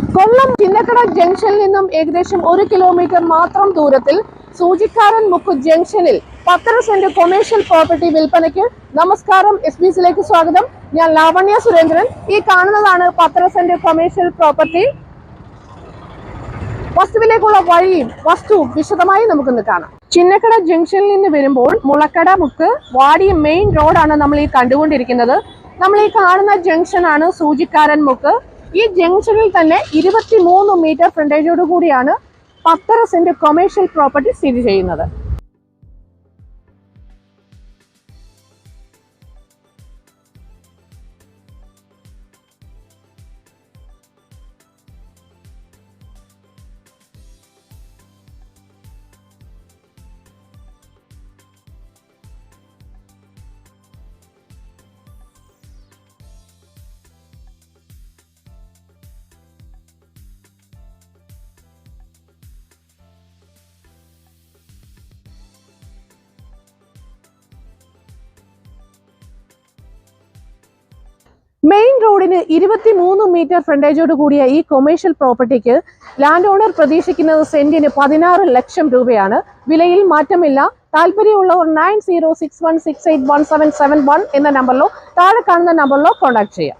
കൊല്ലം ചിന്നക്കട ജംഗ്ഷനിൽ നിന്നും ഏകദേശം ഒരു കിലോമീറ്റർ മാത്രം ദൂരത്തിൽ സൂചിക്കാരൻ മുക്ക് ജംഗ്ഷനിൽ പത്തര സെന്റ് കൊമേഴ്ഷ്യൽ പ്രോപ്പർട്ടി വിൽപ്പനയ്ക്ക് നമസ്കാരം എസ് ബി സിയിലേക്ക് സ്വാഗതം. ഞാൻ ലാവണ്യ സുരേന്ദ്രൻ. ഈ കാണുന്നതാണ് പത്തര സെന്റ് കൊമേഴ്ഷ്യൽ പ്രോപ്പർട്ടി. വസ്തുവിലേക്കുള്ള വഴിയും വസ്തു വിശദമായി നമുക്കൊന്ന് കാണാം. ചിന്നക്കട ജംഗ്ഷനിൽ നിന്ന് വരുമ്പോൾ മുളക്കട മുക്ക് വാടിയ മെയിൻ റോഡാണ് നമ്മൾ ഈ കണ്ടുകൊണ്ടിരിക്കുന്നത്. നമ്മൾ ഈ കാണുന്ന ജംഗ്ഷനാണ് സൂചിക്കാരൻ മുക്ക്. ഈ ജംഗ്ഷനിൽ തന്നെ ഇരുപത്തി മൂന്ന് മീറ്റർ ഫ്രണ്ടേജോട് കൂടിയാണ് പത്തര സെന്റ് കൊമേഴ്ഷ്യൽ പ്രോപ്പർട്ടി സ്ഥിതി ചെയ്യുന്നത്. റോഡിന് ഇരുപത്തി മൂന്ന് മീറ്റർ ഫ്രണ്ടേജോട് കൂടിയ ഈ കൊമേഴ്ഷ്യൽ പ്രോപ്പർട്ടിക്ക് ലാൻഡ് ഓണർ പ്രതീക്ഷിക്കുന്നത് സെന്റിന് പതിനാറ് ലക്ഷം രൂപയാണ്. വിലയിൽ മാറ്റമില്ല. താല്പര്യമുള്ളവർ nine zero six one six eight one seven seven one എന്ന നമ്പറിലോ താഴെ കാണുന്ന നമ്പറിലോ കോൺടാക്ട് ചെയ്യാം.